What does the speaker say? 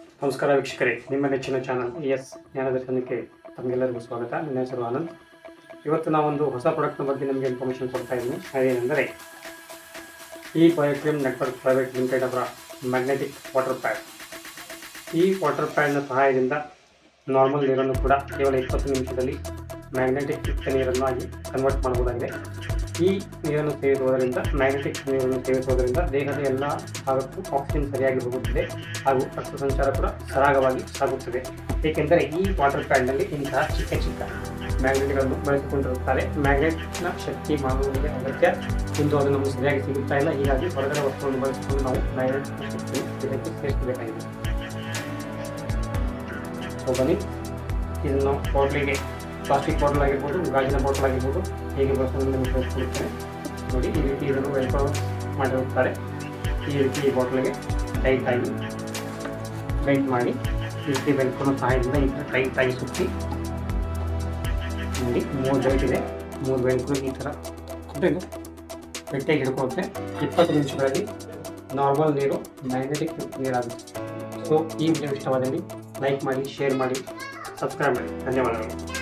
ನಮಸ್ಕಾರ ವೀಕ್ಷಕರೇ, ನಿಮ್ಮ ನೆಚ್ಚಿನ ಚಾನಲ್ ಎಸ್ ಜ್ಞಾನದರ್ಶನಕ್ಕೆ ತಮಗೆಲ್ಲರಿಗೂ ಸ್ವಾಗತ. ನನ್ನ ಹೆಸರು ಆನಂದ್. ಇವತ್ತು ನಾವೊಂದು ಹೊಸ ಪ್ರಾಡಕ್ಟ್ನ ಬಗ್ಗೆ ನಿಮಗೆ ಇನ್ಫಾರ್ಮೇಷನ್ ಕೊಡ್ತಾ ಇದ್ದೀನಿ. ಅದೇನೆಂದರೆ, ಈ ಬಯೋಕ್ರೀಮ್ ನೆಟ್ವರ್ಕ್ ಪ್ರೈವೇಟ್ ಲಿಮಿಟೆಡ್ ಅವರ ಮ್ಯಾಗ್ನೆಟಿಕ್ ವಾಟರ್ ಪ್ಯಾಡ್ ಈ ವಾಟರ್ ಪ್ಯಾಡ್ನ ಸಹಾಯದಿಂದ ನಾರ್ಮಲ್ ನೀರನ್ನು ಕೂಡ ಕೇವಲ ಇಪ್ಪತ್ತು ನಿಮಿಷದಲ್ಲಿ ಮ್ಯಾಗ್ನೆಟಿಕ್ ಯುಕ್ತ ನೀರನ್ನಾಗಿ ಕನ್ವರ್ಟ್ ಮಾಡಬಹುದಾಗಿದೆ. ಈ ನೀರನ್ನು ಸೇವಿಸುವುದರಿಂದ ಮ್ಯಾಗ್ನೆಟಿಕ್ ನೀರನ್ನು ಸೇವಿಸುವುದರಿಂದ ದೇಹದ ಎಲ್ಲ ಭಾಗಕ್ಕೂ ಆಕ್ಸಿಜನ್ ಸರಿಯಾಗಿ ಹೋಗುತ್ತದೆ ಹಾಗೂ ರಕ್ತ ಸಂಚಾರ ಕೂಡ ಸರಾಗವಾಗಿ ಸಾಗುತ್ತದೆ. ಏಕೆಂದರೆ ಈ ವಾಟರ್ ಪ್ಯಾಂಡ್ನಲ್ಲಿ ಇಂತಹ ಚಿಕ್ಕ ಚಿಕ್ಕ ಮ್ಯಾಗ್ನೆಟ್ಗಳನ್ನು ಬಳಸಿಕೊಂಡಿರುತ್ತಾರೆ. ಮ್ಯಾಗ್ನೆಟ್ನ ಶಕ್ತಿ ಮಾಡುವುದಕ್ಕೆ ಅಗತ್ಯ. ಇಂದು ಅದು ನಮಗೆ ಸರಿಯಾಗಿ ಸಿಗುತ್ತಾ ಇಲ್ಲ. ಹೀಗಾಗಿ ಹೊರಗಡೆ ವಸ್ತುವನ್ನು ಬಳಸಿಕೊಂಡು ನಾವು ಮ್ಯಾಗ್ನೆಟ್ ಇದಕ್ಕೆ ಸೇರಿಸಬೇಕಾಗಿದೆ. ಸೊ ಬನ್ನಿ ಇದನ್ನು ಬಾಟ್ಲಿಗೆ ಪ್ಲಾಸ್ಟಿಕ್ ಬಾಟಲ್ ಆಗಿರ್ಬೋದು, ಗಾಜಿನ ಬಾಟಲ್ ಆಗಿರ್ಬೋದು, ಹೇಗೆ ಬಳಸೋದು ನಿಮಗೆ ತೋರಿಸ್ಕೊಡ್ತೇನೆ. ನೋಡಿ, ಈ ರೀತಿ ಇದನ್ನು ವೆಲ್ಕಮ್ ಮಾಡಿರುತ್ತಾರೆ ಈ ರೀತಿ ಈ ಬಾಟ್ಲಿಗೆ ಟೈಟ್ ಆಗಿ ಟೈಟ್ ಮಾಡಿ, ಈ ರೀತಿ ವೆಲ್ಕಮ್ ಸಹಾಯದಿಂದ ಈ ಥರ ಟೈಟ್ ಆಗಿ ಸುತ್ತಿ, ನೋಡಿ, ಮೂರು ಬೆಲ್ಟ್ ಇದೆ. ಮೂರು ಬೆಲ್ಟ್ಗಳು ಈ ಥರ ಗಟ್ಟಿಯಾಗಿ ಹಿಡ್ಕೊಳುತ್ತೆ. ಇಪ್ಪತ್ತು ನಿಮಿಷಗಳಲ್ಲಿ ನಾರ್ಮಲ್ ನೀರು ಮ್ಯಾಗ್ನೆಟಿಕ್ ನೀರಾಗುತ್ತೆ. ಸೊ ಈ ವಿಡಿಯೋ ಇಷ್ಟವಾದಲ್ಲಿ ಲೈಕ್ ಮಾಡಿ ಶೇರ್ ಮಾಡಿ ಸಬ್ಸ್ಕ್ರೈಬ್ ಮಾಡಿ. ಧನ್ಯವಾದಗಳು.